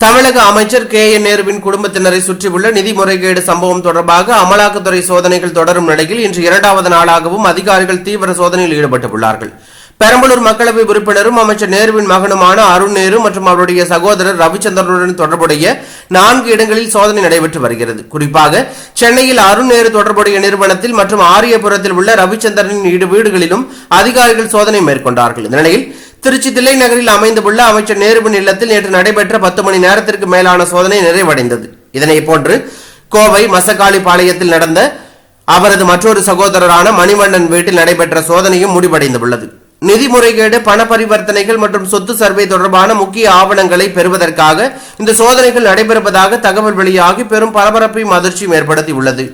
தமிழக அமைச்சர் கே. என். நேருவின் குடும்பத்தினரை சுற்றியுள்ள நிதி முறைகேடு சம்பவம் தொடர்பாக அமலாக்கத்துறை சோதனைகள் தொடரும் நிலையில் இன்று இரண்டாவது நாளாகவும் அதிகாரிகள் தீவிர சோதனையில் ஈடுபட்டுள்ளார்கள். பெரம்பலூர் மக்களவை உறுப்பினரும் அமைச்சர் நேருவின் மகனுமான அருண் நேரு மற்றும் அவருடைய சகோதரர் ரவிச்சந்திரனுடன் தொடர்புடைய நான்கு இடங்களில் சோதனை நடைபெற்று வருகிறது. குறிப்பாக சென்னையில் அருண் நேரு தொடர்புடைய நிறுவனத்தில் மற்றும் ஆரியபுரத்தில் உள்ள ரவிச்சந்திரனின் இரு வீடுகளிலும் அதிகாரிகள் சோதனை மேற்கொண்டார்கள். இந்த நிலையில் திருச்சி தில்லை நகரில் அமைந்துள்ள அமைச்சர் நேருவின் இல்லத்தில் நேற்று நடைபெற்ற பத்து மணி நேரத்திற்கு மேலான சோதனை நிறைவடைந்தது. இதனை போன்று கோவை மசக்காளிப்பாளையத்தில் நடந்த அவரது மற்றொரு சகோதரரான மணிவண்ணன் வீட்டில் நடைபெற்ற சோதனையும் முடிவடைந்துள்ளது. நிதி முறைகேடு பண பரிவர்த்தனைகள் மற்றும் சொத்து சர்வே தொடர்பான முக்கிய ஆவணங்களை பெறுவதற்காக இந்த சோதனைகள் நடைபெறுவதாக தகவல் வெளியாகி பெரும் பரபரப்பையும் அதிர்ச்சியும் ஏற்படுத்தியுள்ளது.